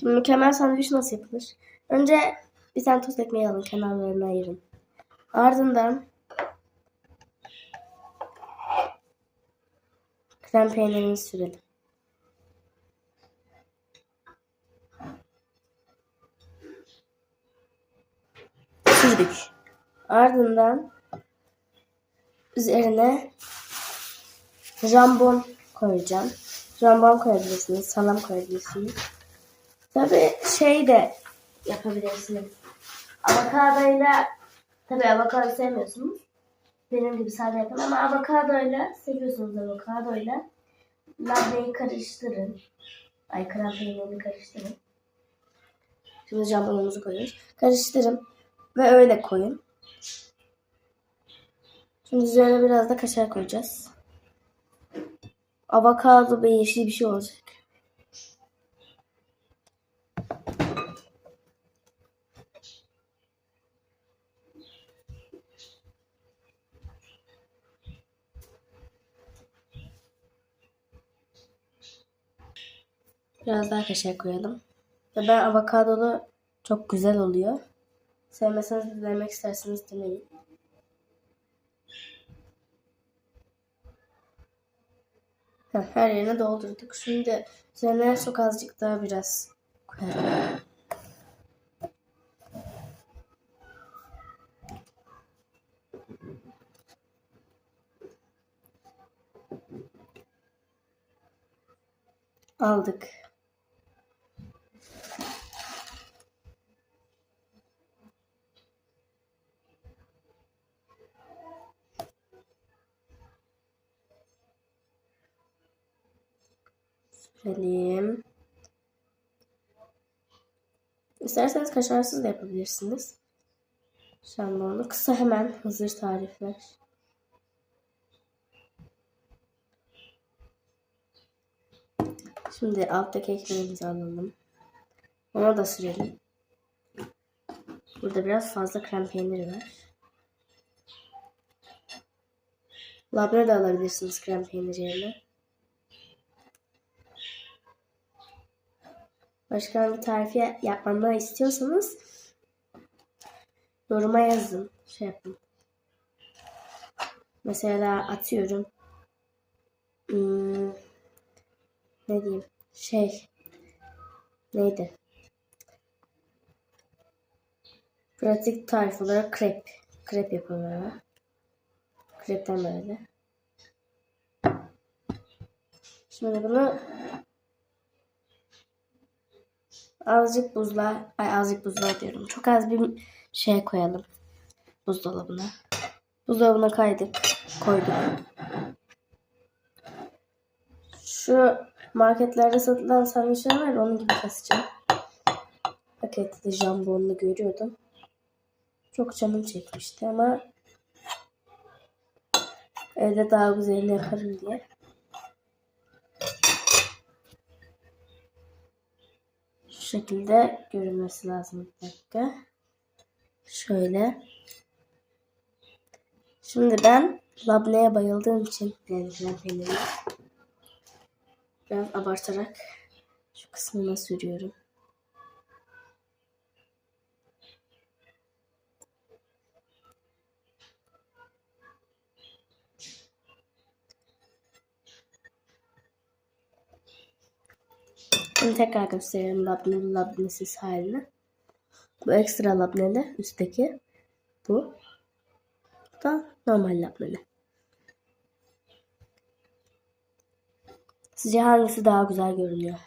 Şimdi mükemmel sandviç nasıl yapılır? Önce bir tane tost ekmeği alın. Kenarlarını ayırın. Ardından krem peynirini sürelim. Sürdük. Ardından üzerine jambon koyacağım. Jambon koyabilirsiniz, salam koyabilirsiniz. Tabii şey de yapabilirsiniz. Avokadoyla tabii avokado sevmiyorsunuz. Benim gibi sade yapın ama avokadoyla seviyorsunuz avokadoyla. Labneyi karıştırın. Ay krem peynirini karıştırın. Şimdi jambonumuzu koyuyoruz. Karıştırın ve öyle koyun. Şimdi üzerine biraz da kaşar koyacağız. Avokado ve yeşil bir şey olacak. Biraz daha kaşar koyalım. Ve ben avokadolu çok güzel oluyor. Sevmeseniz de denemek isterseniz deneyin. Her yerine doldurduk. Şimdi üzerine çok azıcık daha biraz koyalım. Aldık. Sürelim. İsterseniz kaşarsız da yapabilirsiniz. Şambonu kısa hemen hazır tarifler. Şimdi alttaki ekmeğimizi alalım. Ona da sürelim. Burada biraz fazla krem peyniri var. Labne de alabilirsiniz krem peyniri yerine. Başka hangi tarifi yapmamı istiyorsanız yoruma yazın. Şey yapın. Mesela atıyorum. Hmm, ne diyeyim? Şey. Neydi? Pratik tarif olarak krep. Krep yapılıyor. Krepten böyle. Şimdi bunu azıcık buzla, ay azıcık buzla diyorum. Çok az bir şey koyalım buzdolabına. Buzdolabına kaydık, koyduk. Şu marketlerde satılan sandviçler var onun gibi keseceğim. Pakette de jambonlu görüyordum. Çok canım çekmişti ama evde daha güzelini yaparım diye. Şekilde görünmesi lazım bir dakika. Şöyle. Şimdi ben labneye bayıldığım için krem peynirine biraz abartarak şu kısmına sürüyorum. Şimdi tekrar gösterelim labneli labnesiz halini. Bu ekstra labneli üstteki. Bu. Bu da normal labneli. Sizce hangisi daha güzel görünüyor?